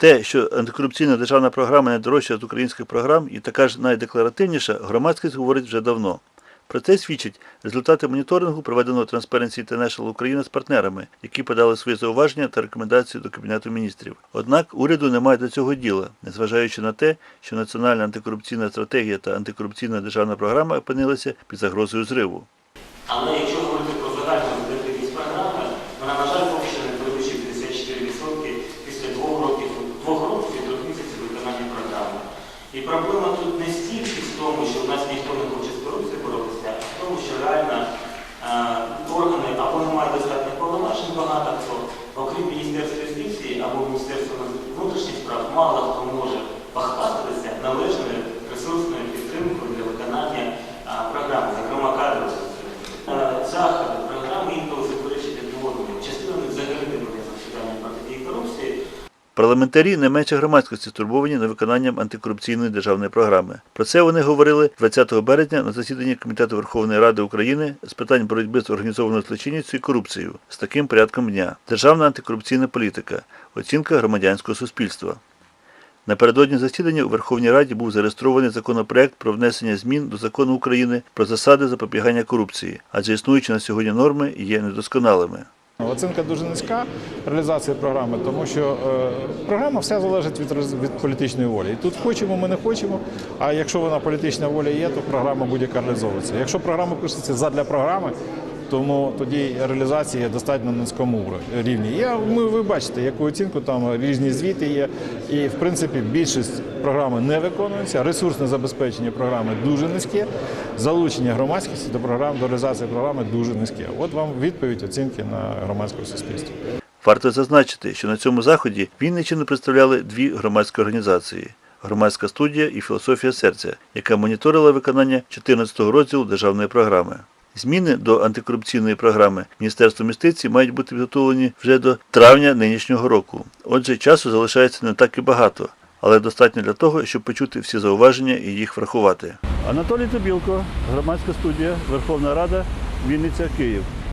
Те, що антикорупційна державна програма найдорожча з українських програм і така ж найдекларативніша, громадськість говорить вже давно. Про це свідчать результати моніторингу, проведеного Transparency International Україна з партнерами, які подали свої зауваження та рекомендації до Кабінету міністрів. Однак уряду немає до цього діла, незважаючи на те, що національна антикорупційна стратегія та антикорупційна державна програма опинилися під загрозою зриву. Але якщо І проблема тут не стільки в тому, що в нас ніхто не хоче з корупцією боротися, а в тому, що реально е, органи або не мають достатньо повноважень багато хто, окрім Міністерства юстиції або Міністерства внутрішніх справ, мало хто може похвастатися належною ресурсною підтримкою Парламентарі не менше громадськості стурбовані невиконанням антикорупційної державної програми. Про це вони говорили 20 березня на засіданні Комітету Верховної Ради України з питань боротьби з організованою злочинністю і корупцією з таким порядком дня: Державна антикорупційна політика, оцінка громадянського суспільства. Напередодні засідання у Верховній Раді був зареєстрований законопроект про внесення змін до закону України про засади запобігання корупції, адже існуючі на сьогодні норми є недосконалими. Оцінка дуже низька реалізації програми, тому що е, програма вся залежить від, від політичної волі. І тут хочемо, ми не хочемо. А якщо вона політична воля є, то програма будь-яка реалізовується. Якщо програма пишеться задля програми, тому тоді реалізація є достатньо низькому рівні. Я, ми, ви бачите, яку оцінку там різні звіти є. І в принципі більшість програми не виконується. Ресурсне забезпечення програми дуже низьке. Залучення громадськості до програм, до реалізації програми дуже низьке. От вам відповідь оцінки на громадському суспільстві. Варто зазначити, що на цьому заході Вінниччину представляли дві громадські організації. Громадська студія і філософія серця, яка моніторила виконання 14-го розділу державної програми. Зміни до антикорупційної програми Міністерства юстиції мають бути підготовлені вже до травня нинішнього року. Отже, часу залишається не так і багато, але достатньо для того, щоб почути всі зауваження і їх врахувати. Анатолій Тобілко, громадська студія, Верховна Рада, Вінниця, Київ.